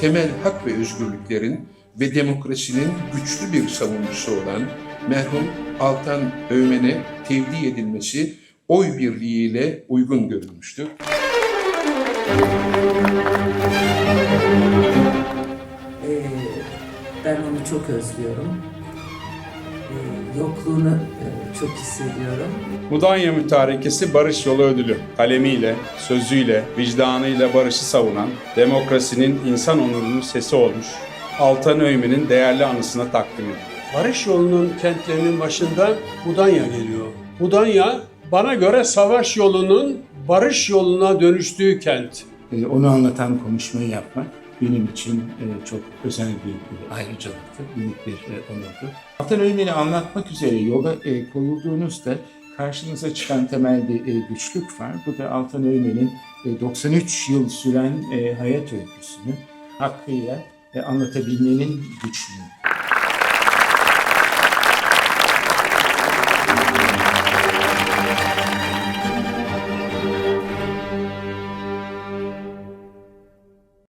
temel hak ve özgürlüklerin ve demokrasinin güçlü bir savunucusu olan merhum Altan Öğmen'e tevdi edilmesi oy birliğiyle uygun görülmüştür. Ee, ben onu çok özlüyorum. Ee, yokluğunu e, çok hissediyorum. Mudanya Mütarekesi Barış Yolu Ödülü kalemiyle, sözüyle, vicdanıyla barışı savunan, demokrasinin insan onurunun sesi olmuş Altan Öğmen'in değerli anısına takdim edildi. Barış yolunun kentlerinin başında Mudanya geliyor. Mudanya bana göre savaş yolunun barış yoluna dönüştüğü kent. E, onu anlatan konuşmayı yapmak benim için e, çok özel bir bir ayrıcalıktı, büyük bir e, onurdu. Altan Öğmen'i anlatmak üzere yola e, koyulduğunuzda karşınıza çıkan temel bir e, güçlük var. Bu da Altan Öğmen'in e, 93 yıl süren e, hayat öyküsünü hakkıyla e, anlatabilmenin güçlüğü.